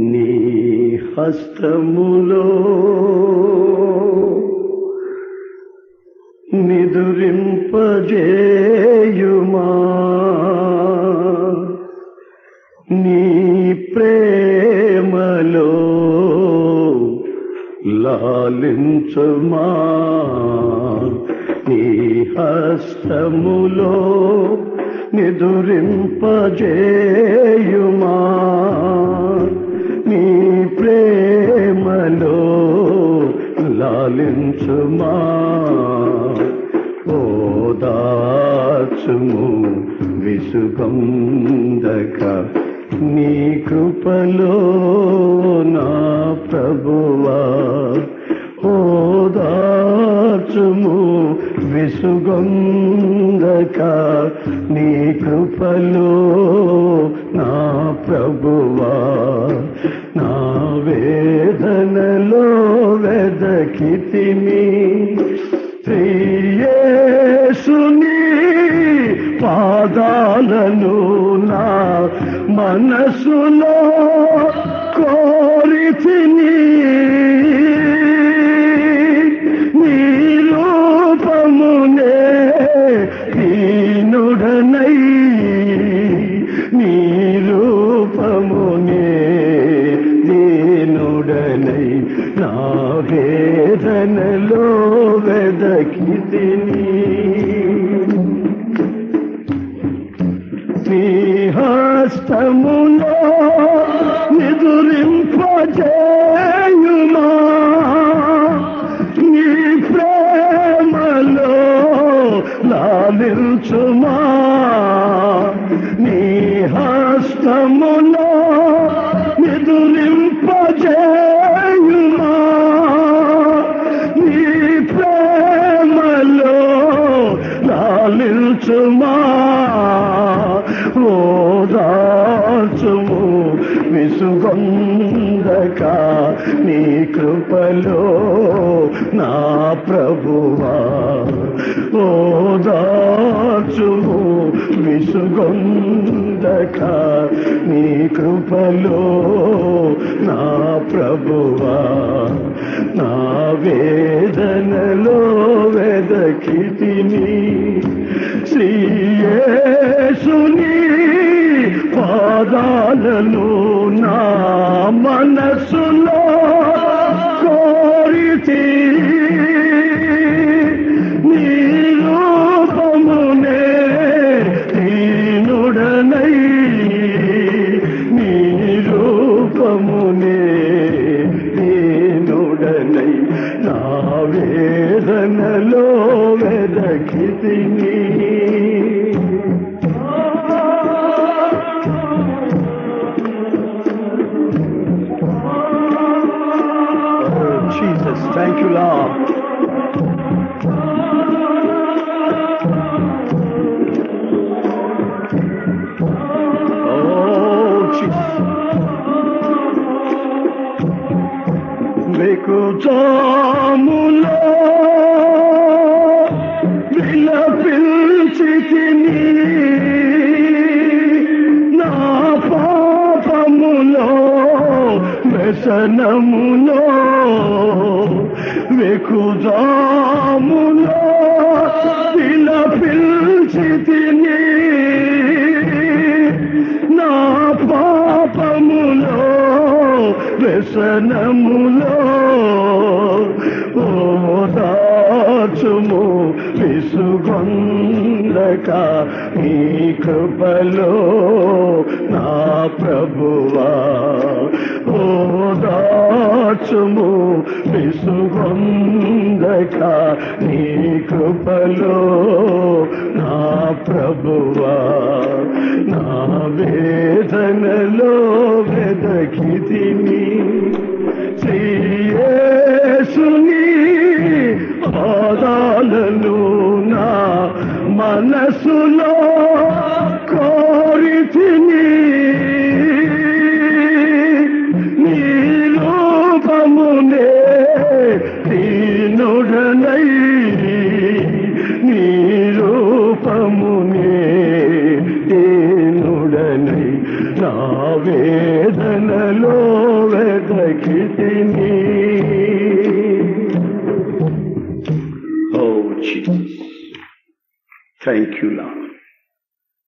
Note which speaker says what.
Speaker 1: నీ హస్తములో నిదురింపజేయుమా? నీ ప్రేమలో లాలించుమా? నీ హస్తములో నిదురింపజేయుమా? లాలించుమా ఓదాచుము విసుగందక నీ కృపలో నా ప్రభువా. ఓదాచుము విసుగందక నీ కృపలో నా ప్రభువా. నా వేదనలో వెదకితిని శ్రీయేసుని పాదాలను నా మనసులో కో హస్తములో నిదురింపజేయుమా? నీ ప్రేమలో లాలించుమా నీ హస్తములో నిదురింపజేయుమా? నీ ప్రేమలో లాలించుమా ఉండక నీ కృపలో నా ప్రభువా. ఓదాచుము విసుగొందక నీ కృపలో నా ప్రభువా. నా వేదనలో వెదకితిని శ్రీయేసుని పాదాలలో నా మనసులో కోరితి నీ రూపమునే దీనుడనై నా వేదనలో వెదకితిని. మీకు జాములో విలపించితిని నా పాపములో వ్యసనములో వెకుజాములో విలపించితిని నా పాపములో వ్యసనములో పొందక నీ కృపలో నా ప్రభువా. ఓదాచుము విసుగొందక నీ కృపలో నా ప్రభువా. మనసులో కోరితిని. నీ రూపమునే దీనుడనై. నీ రూపమునే దీనుడనై. నా వేదనలో వెదకితిని ఓ Thank you, Lord.